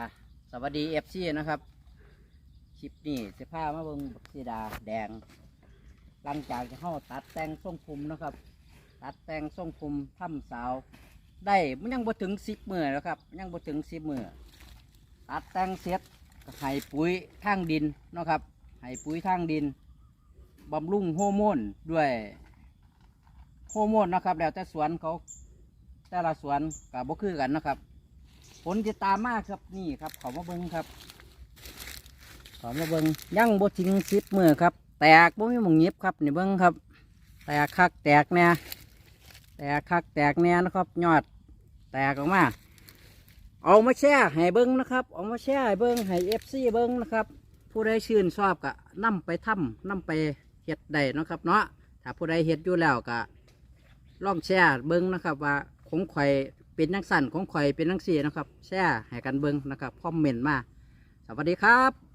่ะสวัสดีเอฟซีนะครับ คลิปนี้เสื้อผ้ามาเบิงบักสีดาแดง หลังจากที่เขาตัดแต่งทรงภูมินะครับ ตัดแต่งทรงภูมิถ้ำสาว ได้มันยังบ่ถึงสิบมือแล้วครับยังบ่ถึงสิบมือตัดแต่งเสร็จให้ปุ๋ยทางดินนะครับให้ปุ๋ยทางดินบำรุงโฮอร์โมนด้วยโฮอร์โมนนะครับ แล้วแต่สวนเขาแต่ละสวนกับบ่คือกันนะครับ ผลจะตามมาครับนี่ครับเขามาเบิ้งครับเขามาเบิ้งยังบ่ถึงสิบมือครับ แตกบ่มีหมองหยิบครับนี่เบิ้งครับ แตกคักแตกแน่แตกคักแตกแน่นะครับ ยอดแตกออกมา เอามาแช่ให้เบิ้งนะครับ เอามาแช่ให้เบิ้งให้เอฟซีเบิ้งนะครับ ผู้ใดชื่นชอบก็นํไปทำนํไปเฮ็ดได้นะครับ เนาะถ้าผู้ใดเฮ็ดอยู่แล้วก็ลองแช่เบิ้งนะครับว่าของข่อย เป็นนังสั่นของข่อยเป็นนังสี่นะครับ แช่ให้กันเบิ้งนะครับคอมเมนต์มา สวัสดีครับ